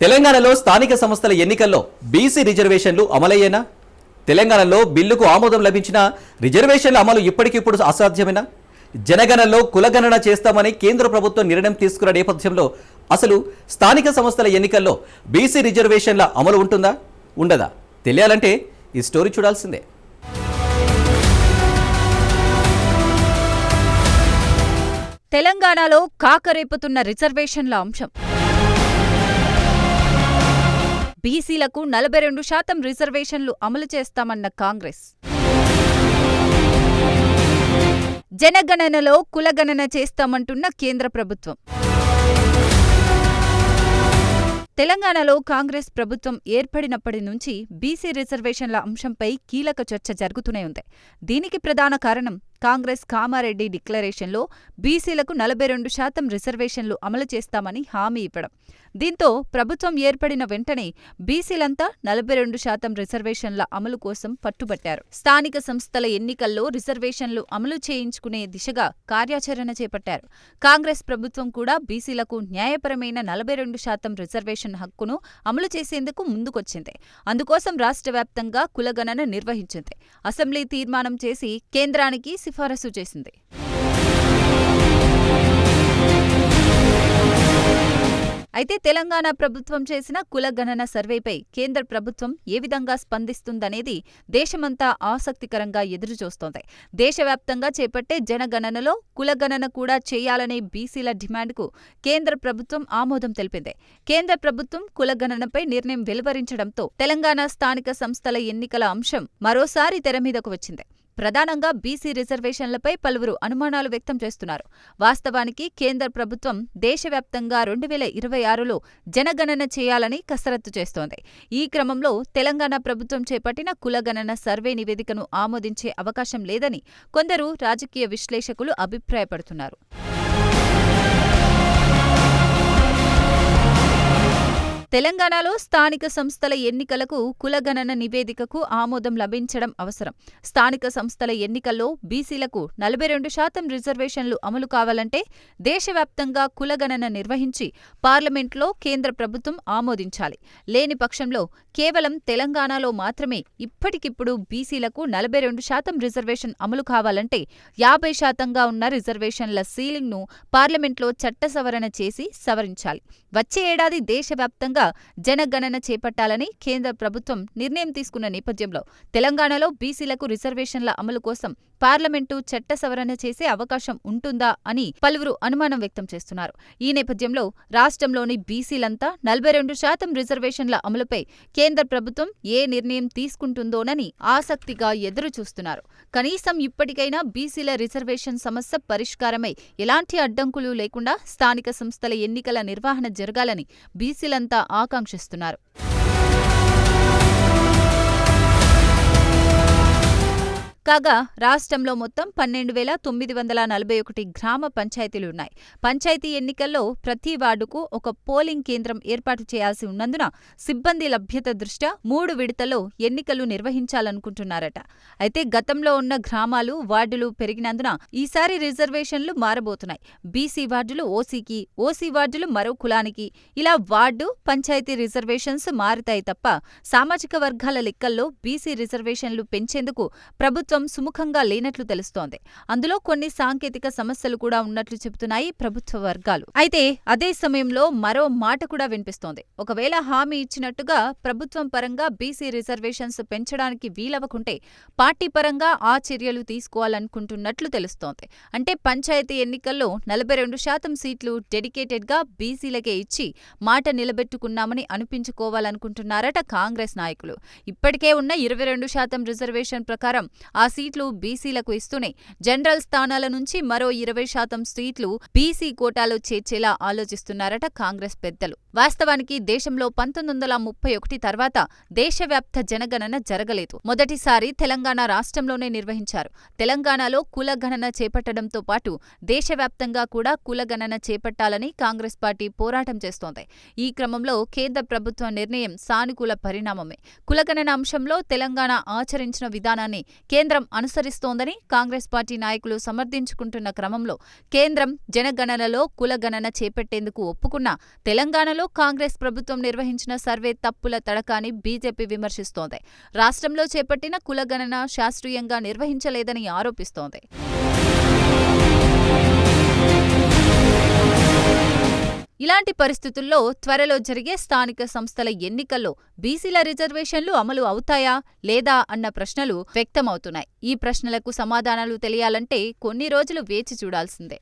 తెలంగాణలో స్థానిక సంస్థల ఎన్నికల్లో బీసీ రిజర్వేషన్లు అమలయ్యేనా? తెలంగాణలో బిల్లుకు ఆమోదం లభించిన రిజర్వేషన్ల అమలు ఇప్పటికిప్పుడు అసాధ్యమేనా? జనగణనలో కులగణన చేస్తామని కేంద్ర ప్రభుత్వం నిర్ణయం తీసుకున్న నేపథ్యంలో అసలు స్థానిక సంస్థల ఎన్నికల్లో బీసీ రిజర్వేషన్ల అమలు ఉంటుందా? ఉండదా? తెలియాలంటే ఈ స్టోరీ చూడాల్సిందే. తెలంగాణలో కాకరేపుతున్న రిజర్వేషన్ల అంశం. బీసీలకు నలభై రెండు శాతం రిజర్వేషన్లు అమలు చేస్తామన్న కాంగ్రెస్. జనగణనలో కులగణన చేస్తామంటున్న కేంద్ర ప్రభుత్వం. తెలంగాణలో కాంగ్రెస్ ప్రభుత్వం ఏర్పడినప్పటి నుంచి బీసీ రిజర్వేషన్ల అంశంపై కీలక చర్చ జరుగుతూనే ఉంది. దీనికి ప్రధాన కారణం కాంగ్రెస్ కామారెడ్డి డిక్లరేషన్లో బీసీలకు నలభై రెండు శాతం రిజర్వేషన్లు అమలు చేస్తామని హామీ ఇవ్వడం. దీంతో ప్రభుత్వం ఏర్పడిన వెంటనే బీసీలంతా నలభై రెండు శాతం రిజర్వేషన్ల అమలు కోసం పట్టుబట్టారు. స్థానిక సంస్థల ఎన్నికల్లో రిజర్వేషన్లు అమలు చేయించుకునే దిశగా కార్యాచరణ చేపట్టారు. కాంగ్రెస్ ప్రభుత్వం కూడా బీసీలకు న్యాయపరమైన నలభై రెండు శాతం రిజర్వేషన్ హక్కును అమలు చేసేందుకు ముందుకొచ్చింది. అందుకోసం రాష్ట్ర వ్యాప్తంగా కులగణన నిర్వహించింది. అసెంబ్లీ తీర్మానం చేసి కేంద్రానికి సిఫారసు చేసింది. అయితే తెలంగాణ ప్రభుత్వం చేసిన కులగణన సర్వేపై కేంద్ర ప్రభుత్వం ఏ విధంగా స్పందిస్తుందనేది దేశమంతా ఆసక్తికరంగా ఎదురుచూస్తోంది. దేశవ్యాప్తంగా చేపట్టే జనగణనలో కులగణన కూడా చేయాలనే బీసీల డిమాండ్కు కేంద్ర ప్రభుత్వం ఆమోదం తెలిపింది. కేంద్ర ప్రభుత్వం కులగణనపై నిర్ణయం వెలువరించడంతో తెలంగాణ స్థానిక సంస్థల ఎన్నికల అంశం మరోసారి తెరమీదకు వచ్చింది. ప్రధానంగా బీసీ రిజర్వేషన్లపై పలువురు అనుమానాలు వ్యక్తం చేస్తున్నారు. వాస్తవానికి కేంద్ర ప్రభుత్వం దేశవ్యాప్తంగా రెండు వేల ఇరవై ఆరులో జనగణన చేయాలని కసరత్తు చేస్తోంది. ఈ క్రమంలో తెలంగాణ ప్రభుత్వం చేపట్టిన కులగణన సర్వే నివేదికను ఆమోదించే అవకాశం లేదని కొందరు రాజకీయ విశ్లేషకులు అభిప్రాయపడుతున్నారు. తెలంగాణలో స్థానిక సంస్థల ఎన్నికలకు కులగణన నివేదికకు ఆమోదం లభించడం అవసరం. స్థానిక సంస్థల ఎన్నికల్లో బీసీలకు నలభై రెండు శాతం రిజర్వేషన్లు అమలు కావాలంటే దేశవ్యాప్తంగా కులగణన నిర్వహించి పార్లమెంట్లో కేంద్ర ప్రభుత్వం ఆమోదించాలి. లేని పక్షంలో కేవలం తెలంగాణలో మాత్రమే ఇప్పటికిప్పుడు బీసీలకు నలభై రెండు శాతం రిజర్వేషన్ అమలు కావాలంటే యాభై శాతంగా ఉన్న రిజర్వేషన్ల సీలింగ్ను పార్లమెంట్లో చట్ట సవరణ చేసి సవరించాలి. వచ్చే ఏడాది దేశవ్యాప్తంగా జనగణన చేపట్టాలని కేంద్ర ప్రభుత్వం నిర్ణయం తీసుకున్న నేపథ్యంలో తెలంగాణలో బీసీలకు రిజర్వేషన్ల అమలు కోసం పార్లమెంటు చట్ట సవరణ చేసే అవకాశం ఉంటుందా అని పలువురు అనుమానం వ్యక్తం చేస్తున్నారు. ఈ నేపథ్యంలో రాష్ట్రంలోని బీసీలంతా నలభై రెండు శాతం రిజర్వేషన్ల అమలుపై కేంద్ర ప్రభుత్వం ఏ నిర్ణయం తీసుకుంటుందోనని ఆసక్తిగా ఎదురుచూస్తున్నారు. కనీసం ఇప్పటికైనా బీసీల రిజర్వేషన్ సమస్య పరిష్కారమై ఎలాంటి అడ్డంకులు లేకుండా స్థానిక సంస్థల ఎన్నికల నిర్వహణ జరగాలని బీసీలంతా ఆకాంక్షిస్తున్నారు. కాగా రాష్ట్రంలో మొత్తం పన్నెండు వేల తొమ్మిది వందల నలభై ఒకటి గ్రామ పంచాయతీలున్నాయి. పంచాయతీ ఎన్నికల్లో ప్రతి వార్డుకు ఒక పోలింగ్ కేంద్రం ఏర్పాటు చేయాల్సి ఉన్నందున సిబ్బంది లభ్యత దృష్ట్యా మూడు విడతల్లో ఎన్నికలు నిర్వహించాలనుకుంటున్నారట. అయితే గతంలో ఉన్న గ్రామాలు వార్డులు పెరిగినందున ఈసారి రిజర్వేషన్లు మారబోతున్నాయి. బీసీ వార్డులు ఓసీకి ఓసీ వార్డులు మరో కులానికి ఇలా వార్డు పంచాయతీ రిజర్వేషన్స్ మారుతాయి తప్ప సామాజిక వర్గాల లెక్కల్లో బీసీ రిజర్వేషన్లు పెంచేందుకు ప్రభుత్వం సుముఖంగా లేనట్లు తెలుస్తోంది. అందులో కొన్ని సాంకేతిక సమస్యలు కూడా ఉన్నట్లు చెబుతున్నాయి ప్రభుత్వ వర్గాలు. అయితే అదే సమయంలో మరో మాట కూడా వినిపిస్తోంది. ఒకవేళ హామీ ఇచ్చినట్టుగా ప్రభుత్వం పరంగా బీసీ రిజర్వేషన్స్ పెంచడానికి వీలవకుంటే పార్టీ పరంగా ఆ చర్యలు తీసుకోవాలనుకుంటున్నట్లు తెలుస్తోంది. అంటే పంచాయతీ ఎన్నికల్లో నలభై రెండు శాతం సీట్లు డెడికేటెడ్గా బీసీలకే ఇచ్చి మాట నిలబెట్టుకున్నామని అనిపించుకోవాలనుకుంటున్నారట కాంగ్రెస్ నాయకులు. ఇప్పటికే ఉన్న ఇరవై రెండు శాతం రిజర్వేషన్ ప్రకారం ఆ సీట్లు బీసీలకు ఇస్తూనే జనరల్ స్థానాల నుంచి మరో ఇరవై శాతం సీట్లు బీసీ కోటాలో చేర్చేలా ఆలోచిస్తున్నారట కాంగ్రెస్ పెద్దలు. వాస్తవానికి దేశంలో పంతొమ్మిది వందల ముప్పై ఒకటి తర్వాత దేశవ్యాప్త జనగణన జరగలేదు. మొదటిసారి తెలంగాణ రాష్ట్రంలోనే నిర్వహించారు. తెలంగాణలో కులగణన చేపట్టడంతో పాటు దేశవ్యాప్తంగా కూడా కులగణన చేపట్టాలని కాంగ్రెస్ పార్టీ పోరాటం చేస్తోంది. ఈ క్రమంలో కేంద్ర ప్రభుత్వ నిర్ణయం సానుకూల పరిణామమే. కులగణన అంశంలో తెలంగాణ ఆచరించిన విధానాన్ని కేంద్రం అనుసరిస్తోందని కాంగ్రెస్ పార్టీ నాయకులు సమర్థించుకుంటున్న క్రమంలో కేంద్రం జనగణనలో కులగణన చేపట్టేందుకు ఒప్పుకున్నా తెలంగాణలో తెలంగాణలో కాంగ్రెస్ ప్రభుత్వం నిర్వహించిన సర్వే తప్పుల తడకాని బీజేపీ విమర్శిస్తోంది. రాష్ట్రంలో చేపట్టిన కులగణన శాస్త్రీయంగా నిర్వహించలేదని ఆరోపిస్తోంది. ఇలాంటి పరిస్థితుల్లో త్వరలో జరిగే స్థానిక సంస్థల ఎన్నికల్లో బీసీల రిజర్వేషన్లు అమలు అవుతాయా లేదా అన్న ప్రశ్నలు వ్యక్తమవుతున్నాయి. ఈ ప్రశ్నలకు సమాధానాలు తెలియాలంటే కొన్ని రోజులు వేచి చూడాల్సిందే.